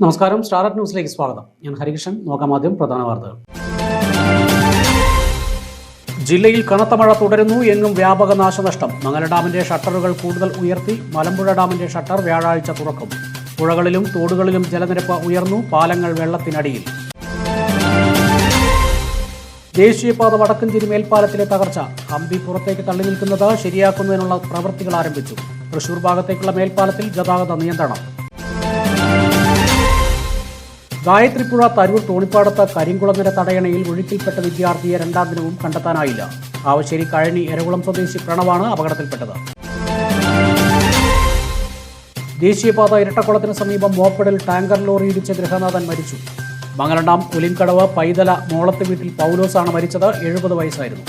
നമസ്കാരം. സ്റ്റാർട്ട് ന്യൂസിലേക്ക് സ്വാഗതം. ഞാൻ ഹരികൃഷ്ണൻ. നോക്കാം ആദ്യം പ്രധാന വാർത്തകൾ. ജില്ലയിൽ കനത്ത മഴ തുടരുന്നു എങ്ങും വ്യാപക നാശനഷ്ടം. മംഗല ഡാമിന്റെ ഷട്ടറുകൾ കൂടുതൽ ഉയർത്തി മലമ്പുഴ ഡാമിന്റെ ഷട്ടർ വ്യാഴാഴ്ച തുറക്കും. പുഴകളിലും തോടുകളിലും ജലനിരപ്പ് ഉയർന്നു. പാലങ്ങൾ വെള്ളത്തിനടിയിൽ. ദേശീയപാത വടക്കഞ്ചേരി മേൽപ്പാലത്തിലെ തകർച്ച. ഹംപി പുറത്തേക്ക് തള്ളി നിൽക്കുന്നത് ശരിയാക്കുന്നതിനുള്ള പ്രവൃത്തികൾ ആരംഭിച്ചു. തൃശൂർ ഭാഗത്തേക്കുള്ള മേൽപ്പാലത്തിൽ ഗതാഗത നിയന്ത്രണം. ഗായത്രിപ്പുഴ തരൂർ തോണിപ്പാടത്ത് കരിങ്കുളങ്ങര തടയണയിൽ ഒഴുക്കിൽപ്പെട്ട വിദ്യാർത്ഥിയെ രണ്ടാം ദിനവും കണ്ടെത്താനായില്ല. ആവശ്ശേരി കഴനി എരകുളം സ്വദേശി പ്രണവാണ് അപകടത്തിൽപ്പെട്ടത്. ദേശീയപാത ഇരട്ടക്കുളത്തിന് സമീപം മോപ്പടിൽ ടാങ്കർ ലോറി ഇടിച്ച് ഗൃഹനാഥൻ മരിച്ചു. മംഗലണ്ടാം പുലിൻകടവ് പൈതല മോളത്ത് വീട്ടിൽ പൗലോസാണ് മരിച്ചത്. എഴുപത് വയസ്സായിരുന്നു.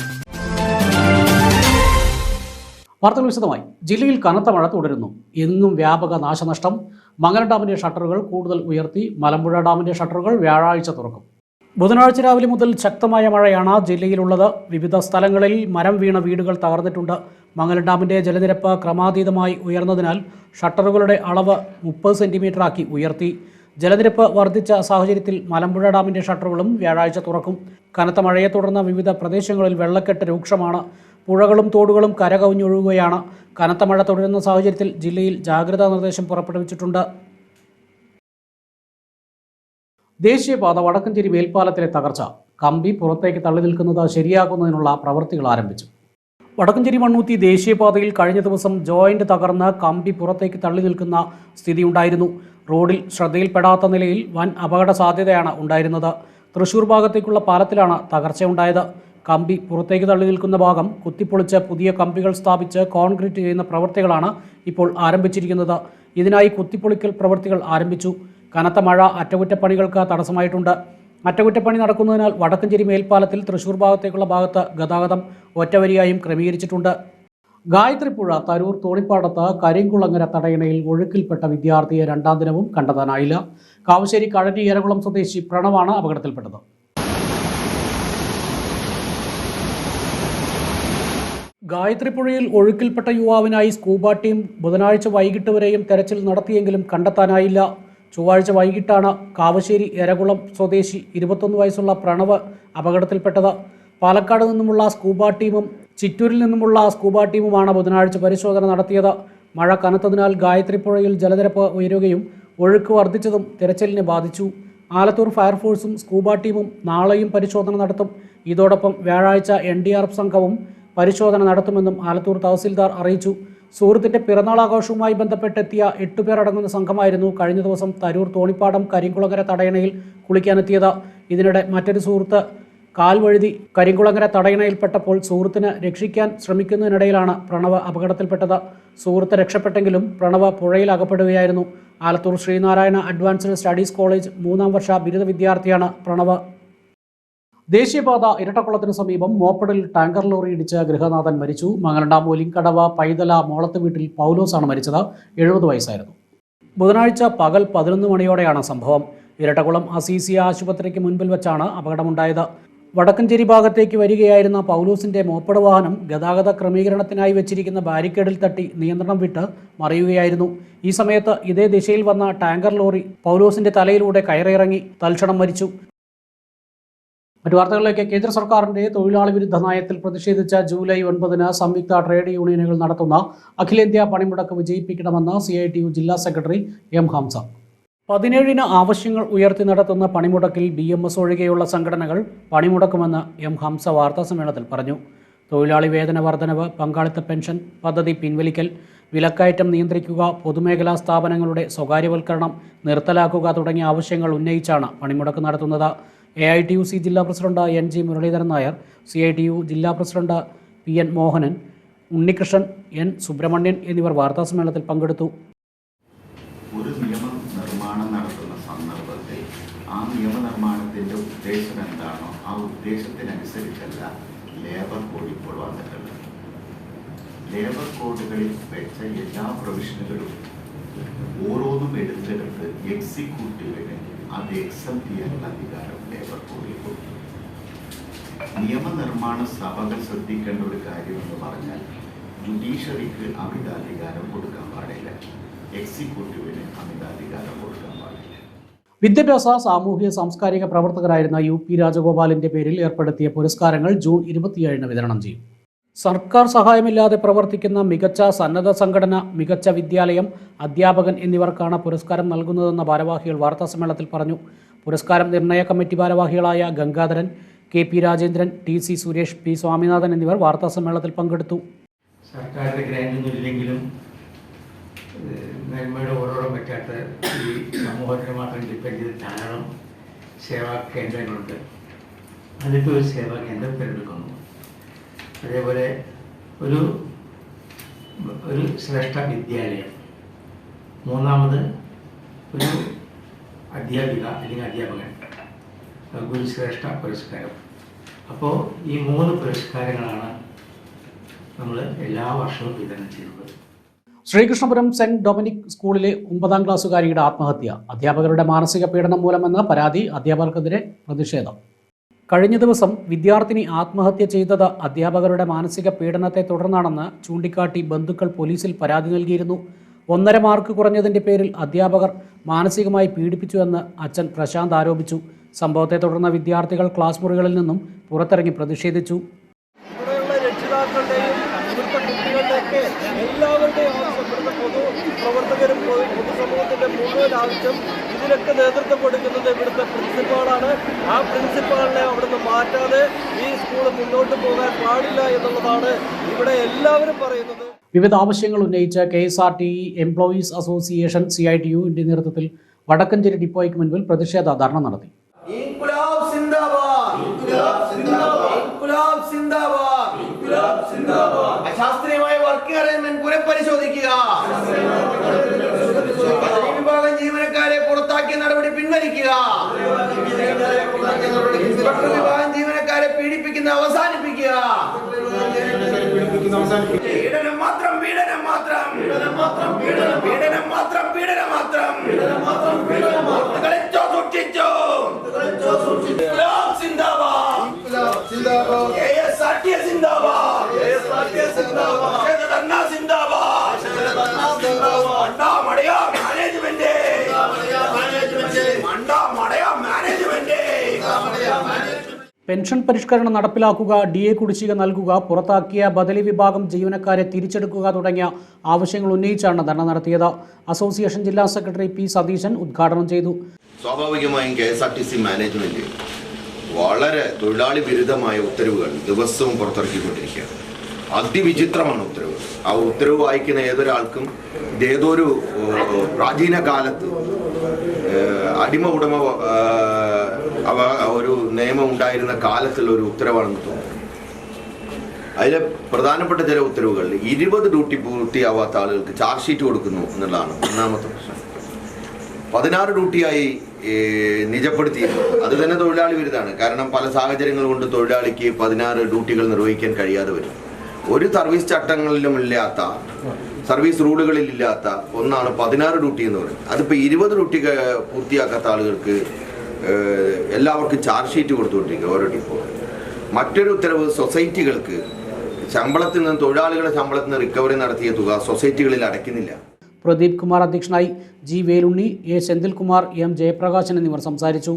വാർത്തകൾ വിശദമായി. ജില്ലയിൽ കനത്ത മഴ തുടരുന്നു. എന്നും വ്യാപക നാശനഷ്ടം. മംഗല ഡാമിന്റെ ഷട്ടറുകൾ കൂടുതൽ ഉയർത്തി. മലമ്പുഴ ഡാമിന്റെ ഷട്ടറുകൾ വ്യാഴാഴ്ച തുറക്കും. ബുധനാഴ്ച രാവിലെ മുതൽ ശക്തമായ മഴയാണ് ജില്ലയിലുള്ളത്. വിവിധ സ്ഥലങ്ങളിൽ മരം വീണ വീടുകൾ തകർന്നിട്ടുണ്ട്. മംഗല ഡാമിന്റെ ജലനിരപ്പ് ക്രമാതീതമായി ഉയർന്നതിനാൽ ഷട്ടറുകളുടെ അളവ് മുപ്പത് സെന്റിമീറ്ററാക്കി ഉയർത്തി. ജലനിരപ്പ് വർദ്ധിച്ച സാഹചര്യത്തിൽ മലമ്പുഴ ഡാമിന്റെ ഷട്ടറുകളും വ്യാഴാഴ്ച തുറക്കും. കനത്ത മഴയെ തുടർന്ന് വിവിധ പ്രദേശങ്ങളിൽ വെള്ളക്കെട്ട് രൂക്ഷമാണ്. പുഴകളും തോടുകളും കരകവിഞ്ഞൊഴുകുകയാണ്. കനത്ത മഴ തുടരുന്ന സാഹചര്യത്തിൽ ജില്ലയിൽ ജാഗ്രതാ നിർദ്ദേശം പുറപ്പെടുവിച്ചിട്ടുണ്ട്. ദേശീയപാത വടക്കഞ്ചേരി മേൽപ്പാലത്തിലെ തകർച്ച. കമ്പി പുറത്തേക്ക് തള്ളി നിൽക്കുന്നത് ശരിയാക്കുന്നതിനുള്ള പ്രവൃത്തികൾ ആരംഭിച്ചു. വടക്കഞ്ചേരി മണ്ണൂത്തി ദേശീയപാതയിൽ കഴിഞ്ഞ ദിവസം ജോയിന്റ് തകർന്ന് കമ്പി പുറത്തേക്ക് തള്ളി നിൽക്കുന്ന സ്ഥിതിയുണ്ടായിരുന്നു. റോഡിൽ ശ്രദ്ധയിൽപ്പെടാത്ത നിലയിൽ വൻ അപകട സാധ്യതയാണ് ഉണ്ടായിരുന്നത്. തൃശൂർ ഭാഗത്തേക്കുള്ള പാലത്തിലാണ് തകർച്ചയുണ്ടായത്. കമ്പി പുറത്തേക്ക് തള്ളി നിൽക്കുന്ന ഭാഗം കുത്തിപ്പൊളിച്ച് പുതിയ കമ്പികൾ സ്ഥാപിച്ച് കോൺക്രീറ്റ് ചെയ്യുന്ന പ്രവൃത്തികളാണ് ഇപ്പോൾ ആരംഭിച്ചിരിക്കുന്നത്. ഇതിനായി കുത്തിപ്പൊളിക്കൽ പ്രവൃത്തികൾ ആരംഭിച്ചു. കനത്ത മഴ അറ്റകുറ്റപ്പണികൾക്ക് തടസ്സമായിട്ടുണ്ട്. അറ്റകുറ്റപ്പണി നടക്കുന്നതിനാൽ വടക്കഞ്ചേരി മേൽപ്പാലത്തിൽ തൃശൂർ ഭാഗത്തേക്കുള്ള ഭാഗത്ത് ഗതാഗതം ഒറ്റവരിയായും ക്രമീകരിച്ചിട്ടുണ്ട്. ഗായത്രിപ്പുഴ തരൂർ തോണിപ്പാടത്ത് കരിങ്കുളങ്ങര തടയണയിൽ ഒഴുക്കിൽപ്പെട്ട വിദ്യാർത്ഥിയെ രണ്ടാം ദിനവും കണ്ടെത്താനായില്ല. കാവശ്ശേരി കഴനി ഏരകുളം സ്വദേശി പ്രണവാണ് അപകടത്തിൽപ്പെട്ടത്. ഗായത്രിപ്പുഴയിൽ ഒഴുക്കിൽപ്പെട്ട യുവാവിനായി സ്കൂബ ടീം ബുധനാഴ്ച വൈകിട്ട് വരെയും തെരച്ചിൽ നടത്തിയെങ്കിലും കണ്ടെത്താനായില്ല. ചൊവ്വാഴ്ച വൈകിട്ടാണ് കാവശ്ശേരി എരകുളം സ്വദേശി ഇരുപത്തൊന്ന് വയസ്സുള്ള പ്രണവ് അപകടത്തിൽപ്പെട്ടത്. പാലക്കാട് നിന്നുമുള്ള സ്കൂബ ടീമും ചിറ്റൂരിൽ നിന്നുമുള്ള സ്കൂബ ടീമുമാണ് ബുധനാഴ്ച പരിശോധന നടത്തിയത്. മഴ കനത്തതിനാൽ ഗായത്രിപ്പുഴയിൽ ജലനിരപ്പ് ഉയരുകയും ഒഴുക്ക് വർദ്ധിച്ചതും തിരച്ചിലിനെ ബാധിച്ചു. ആലത്തൂർ ഫയർഫോഴ്സും സ്കൂബ ടീമും നാളെയും പരിശോധന നടത്തും. ഇതോടൊപ്പം വ്യാഴാഴ്ച എൻ ഡി ആർ എഫ് സംഘവും പരിശോധന നടത്തുമെന്നും ആലത്തൂർ തഹസിൽദാർ അറിയിച്ചു. സുഹൃത്തിന്റെ പിറന്നാൾ ആഘോഷവുമായി ബന്ധപ്പെട്ടെത്തിയ എട്ടുപേർ അടങ്ങുന്ന സംഘമായിരുന്നു കഴിഞ്ഞ ദിവസം തരൂർ തോണിപ്പാടം കരിങ്കുളങ്ങര തടയണയിൽ കുളിക്കാനെത്തിയത്. ഇതിനിടെ മറ്റൊരു സുഹൃത്ത് കാൽ വഴുതി കരിങ്കുളങ്ങര തടയണയിൽപ്പെട്ടപ്പോൾ സുഹൃത്തിനെ രക്ഷിക്കാൻ ശ്രമിക്കുന്നതിനിടയിലാണ് പ്രണവ് അപകടത്തിൽപ്പെട്ടത്. സുഹൃത്ത് രക്ഷപ്പെട്ടെങ്കിലും പ്രണവ് പുഴയിൽ അകപ്പെടുകയായിരുന്നു. Alathur Sreenarayana advanced studies college മൂന്നാം വർഷ ബിരുദ വിദ്യാർത്ഥിയാണ് പ്രണവ്. ദേശീയപാത ഇരട്ടക്കുളത്തിന് സമീപം മോപ്പടിൽ ടാങ്കർ ലോറി ഇടിച്ച് ഗൃഹനാഥൻ മരിച്ചു. മംഗലണ്ടാം ഒലിങ്കടവ പൈതല മോളത്ത് വീട്ടിൽ പൗലോസാണ് മരിച്ചത്. എഴുപത് വയസ്സായിരുന്നു. ബുധനാഴ്ച പകൽ പതിനൊന്ന് മണിയോടെയാണ് സംഭവം. ഇരട്ടകുളം അസീസിയ ആശുപത്രിക്ക് മുൻപിൽ വെച്ചാണ് അപകടമുണ്ടായത്. വടക്കഞ്ചേരി ഭാഗത്തേക്ക് വരികയായിരുന്ന പൗലൂസിന്റെ മോപ്പട് വാഹനം ഗതാഗത ക്രമീകരണത്തിനായി വെച്ചിരിക്കുന്ന ബാരിക്കേഡിൽ തട്ടി നിയന്ത്രണം വിട്ട് മറിയുകയായിരുന്നു. ഈ സമയത്ത് ഇതേ ദിശയിൽ വന്ന ടാങ്കർ ലോറി പൗലൂസിന്റെ തലയിലൂടെ കയറിയിറങ്ങി തൽക്ഷണം മരിച്ചു. മറ്റു വാർത്തകളിലേക്ക് കേന്ദ്ര സർക്കാരിന്റെ തൊഴിലാളി വിരുദ്ധ നയത്തിൽ പ്രതിഷേധിച്ച ജൂലൈ ഒൻപതിന് സംയുക്ത ട്രേഡ് യൂണിയനുകൾ നടത്തുന്ന അഖിലേന്ത്യാ പണിമുടക്ക് വിജയിപ്പിക്കണമെന്ന് സി ഐ ടി യു ജില്ലാ സെക്രട്ടറി എം ഹംസ. പതിനേഴിന് ആവശ്യങ്ങൾ ഉയർത്തി നടത്തുന്ന പണിമുടക്കിൽ ബി എം എസ് ഒഴികെയുള്ള സംഘടനകൾ പണിമുടക്കുമെന്ന് എം ഹംസ വാർത്താസമ്മേളനത്തിൽ പറഞ്ഞു. തൊഴിലാളി വേതന വർധനവ് പങ്കാളിത്ത പെൻഷൻ പദ്ധതി പിൻവലിക്കൽ വിലക്കയറ്റം നിയന്ത്രിക്കുക പൊതുമേഖലാ സ്ഥാപനങ്ങളുടെ സ്വകാര്യവൽക്കരണം നിർത്തലാക്കുക തുടങ്ങിയ ആവശ്യങ്ങൾ ഉന്നയിച്ചാണ് പണിമുടക്ക് നടത്തുന്നത്. A I T U C ജില്ലാ president N G Muraleedharan Nair C I T U ജില്ലാ president P N Mohanan Unnikrishnan N Subrahmanyan എന്നിവർ വാർത്താസമ്മേളനത്തിൽ പങ്കെടുത്തു. ഒരു നിയമം നിർമ്മാണം നടത്തുന്ന സന്ദർഭത്തിൽ ആ നിയമനിർമ്മാണത്തിന്റെ ഉദ്ദേശം എന്താണോ ആ ഉദ്ദേശത്തിനനുസരിച്ചല്ല ലേബർ കോഡ് ഇപ്പോൾ വന്നിട്ടുള്ളത്. ലേബർ കോഡുകളിൽ വെച്ച എല്ലാ പ്രൊവിഷനുകളും ഓരോന്നും എടുത്തെടുത്ത് എക്സിക്യൂട്ടീവിന് അത് എക്സെപ്റ്റ് ചെയ്യാനുള്ള അധികാരം ലേബർ കോടതി കൊടുത്തു നിയമനിർമ്മാണ സഭകൾ ശ്രദ്ധിക്കേണ്ട ഒരു കാര്യം എന്ന് പറഞ്ഞാൽ ജുഡീഷ്യറിക്ക് അമിതാധികാരം കൊടുക്കാൻ പാടില്ല. എക്സിക്യൂട്ടീവിന് അമിതാധികാരം കൊടുക്കാൻ പാടില്ല. വിദ്യാഭ്യാസ സാമൂഹ്യ സാംസ്കാരിക പ്രവർത്തകരായിരുന്ന യു പി രാജഗോപാലിന്റെ പേരിൽ ഏർപ്പെടുത്തിയ പുരസ്കാരങ്ങൾ ജൂൺ ഇരുപത്തിയേഴിന് വിതരണം ചെയ്യും. സർക്കാർ സഹായമില്ലാതെ പ്രവർത്തിക്കുന്ന മികച്ച സന്നദ്ധ സംഘടന മികച്ച വിദ്യാലയം അധ്യാപകൻ എന്നിവർക്കാണ് പുരസ്കാരം നൽകുന്നതെന്ന് ഭാരവാഹികൾ വാർത്താസമ്മേളനത്തിൽ പറഞ്ഞു. പുരസ്കാരം നിർണയ കമ്മിറ്റി ഭാരവാഹികളായ Gangadharan K P Rajendran T C Suresh P Swaminathan എന്നിവർ വാർത്താസമ്മേളനത്തിൽ പങ്കെടുത്തു. സർക്കാരിന്റെ ഗ്രാൻഡൊന്നും ഇല്ലെങ്കിലും പറ്റാത്ത ഈ സമൂഹത്തിന് മാത്രം ഡിപ്പെൻഡ് ധാരാളം സേവാ കേന്ദ്രങ്ങളുണ്ട്. അതിപ്പോൾ ഒരു സേവാ കേന്ദ്രം തിരഞ്ഞെടുക്കുന്നു. അതേപോലെ ഒരു ഒരു ശ്രേഷ്ഠ വിദ്യാലയം. മൂന്നാമത് ഒരു അധ്യാപിക അല്ലെങ്കിൽ അധ്യാപകൻ ഗുരുശ്രേഷ്ഠ പുരസ്കാരം. അപ്പോൾ ഈ മൂന്ന് പുരസ്കാരങ്ങളാണ് നമ്മൾ എല്ലാ വർഷവും വിതരണം ചെയ്യുന്നത്. ശ്രീകൃഷ്ണപുരം സെന്റ് ഡൊമിനിക് സ്കൂളിലെ ഒമ്പതാം ക്ലാസ്സുകാരിയുടെ ആത്മഹത്യ അധ്യാപകരുടെ മാനസിക പീഡനം മൂലമെന്ന പരാതി അധ്യാപകർക്കെതിരെ പ്രതിഷേധം. കഴിഞ്ഞ ദിവസം വിദ്യാർത്ഥിനി ആത്മഹത്യ ചെയ്തത് അധ്യാപകരുടെ മാനസിക പീഡനത്തെ തുടർന്നാണെന്ന് ചൂണ്ടിക്കാട്ടി ബന്ധുക്കൾ പോലീസിൽ പരാതി നൽകിയിരുന്നു. ഒന്നര മാർക്ക് കുറഞ്ഞതിന്റെ പേരിൽ അധ്യാപകർ മാനസികമായി പീഡിപ്പിച്ചുവെന്ന് അച്ഛൻ പ്രശാന്ത് ആരോപിച്ചു. സംഭവത്തെ തുടർന്ന് വിദ്യാർത്ഥികൾ ക്ലാസ് മുറികളിൽ നിന്നും പുറത്തിറങ്ങി പ്രതിഷേധിച്ചു. എല്ലാവരുടെയും ആവശ്യം പൊതു പ്രവർത്തകരും പൊതു- പൊതുസമൂഹത്തിന്റെ മുഴുവൻ ആവശ്യം ഇതിനൊക്കെ നേതൃത്വം മാറ്റാതെ ഈ സ്കൂൾ മുന്നോട്ട് പോകാൻ പാടില്ല എന്നുള്ളതാണ് ഇവിടെ എല്ലാവരും പറയുന്നത്. വിവിധ ആവശ്യങ്ങൾ ഉന്നയിച്ച K S R T employees association C I T യുന്റെ നേതൃത്വത്തിൽ വടക്കഞ്ചേരി ഡിപ്പോയ്ക്ക് മുൻപിൽ പ്രതിഷേധ ധർണ നടത്തി അശാസ്ത്രീയമായ വർക്കിംഗ് അറേഞ്ച്മെന്റ് പുനഃപരിശോധിക്കുക വിഭാഗം ജീവനക്കാരെ പുറത്താക്കിയ നടപടി പിൻവലിക്കുക. പീഡിപ്പിക്കുന്ന അവസാനിപ്പിക്കുക. പീഡനം മാത്രം പീഡനം മാത്രം. പീഡനം മാത്രം പീഡനം മാത്രം പീഡനം മാത്രം. പീഡനം മാത്രം പീഡനം മാത്രം. സൂക്ഷിച്ചോ പെൻഷൻ പരിഷ്കരണം നടപ്പിലാക്കുക ഡി എ കുടിശ്ശിക നൽകുക പുറത്താക്കിയ ബദലി വിഭാഗം ജീവനക്കാരെ തിരിച്ചെടുക്കുക തുടങ്ങിയ ആവശ്യങ്ങൾ ഉന്നയിച്ചാണ് ധർണ നടത്തിയത്. അസോസിയേഷൻ ജില്ലാ സെക്രട്ടറി പി സതീശൻ ഉദ്ഘാടനം ചെയ്തു. സ്വാഭാവികമായും K S R T C management വളരെ തൊഴിലാളി വിരുദ്ധമായ ഉത്തരവുകൾ ദിവസവും പുറത്തിറക്കിക്കൊണ്ടിരിക്കുകയാണ്. അതിവിചിത്രമാണ് ഉത്തരവ്. ആ ഉത്തരവ് വായിക്കുന്ന ഏതൊരാൾക്കും ഏതൊരു പ്രാചീന കാലത്ത് അടിമ ഉടമ അവ ഒരു നിയമം ഉണ്ടായിരുന്ന കാലത്തുള്ള ഒരു ഉത്തരവാണെന്ന് തോന്നുന്നു. അതിലെ പ്രധാനപ്പെട്ട ചില ഉത്തരവുകളിൽ ഇരുപത് ഡ്യൂട്ടി പൂർത്തിയാവാത്ത ആളുകൾക്ക് ചാർജ് ഷീറ്റ് കൊടുക്കുന്നു എന്നുള്ളതാണ് ഒന്നാമത്തെ പ്രശ്നം. പതിനാറ് ഡ്യൂട്ടിയായി നിജപ്പെടുത്തി അത് തന്നെ തൊഴിലാളി വിരുദ്ധാണ് കാരണം പല സാഹചര്യങ്ങൾ കൊണ്ട് തൊഴിലാളിക്ക് പതിനാറ് ഡ്യൂട്ടികൾ നിർവഹിക്കാൻ കഴിയാതെ വരും. ഒരു സർവീസ് ചട്ടങ്ങളിലും ഇല്ലാത്ത സർവീസ് റൂളുകളിൽ ഇല്ലാത്ത ഒന്നാണ് പതിനാറ് ഡ്യൂട്ടി എന്ന് പറയുന്നത്. അതിപ്പോൾ ഇരുപത് ഡ്യൂട്ടി പൂർത്തിയാക്കാത്ത ആളുകൾക്ക് എല്ലാവർക്കും ചാർജ് ഷീറ്റ് കൊടുത്തുകൊണ്ടിരിക്കുക ഓരോ ഡിപ്പോ മറ്റൊരു ഉത്തരവ് സൊസൈറ്റികൾക്ക് ശമ്പളത്തിൽ നിന്ന് തൊഴിലാളികളുടെ ശമ്പളത്തിൽ നിന്ന് റിക്കവറി നടത്തിയ തുക സൊസൈറ്റികളിൽ അടയ്ക്കുന്നില്ല. പ്രദീപ് കുമാർ അധ്യക്ഷനായി G Velunni A Senthilkumar M Jayaprakashan എന്നിവർ സംസാരിച്ചു.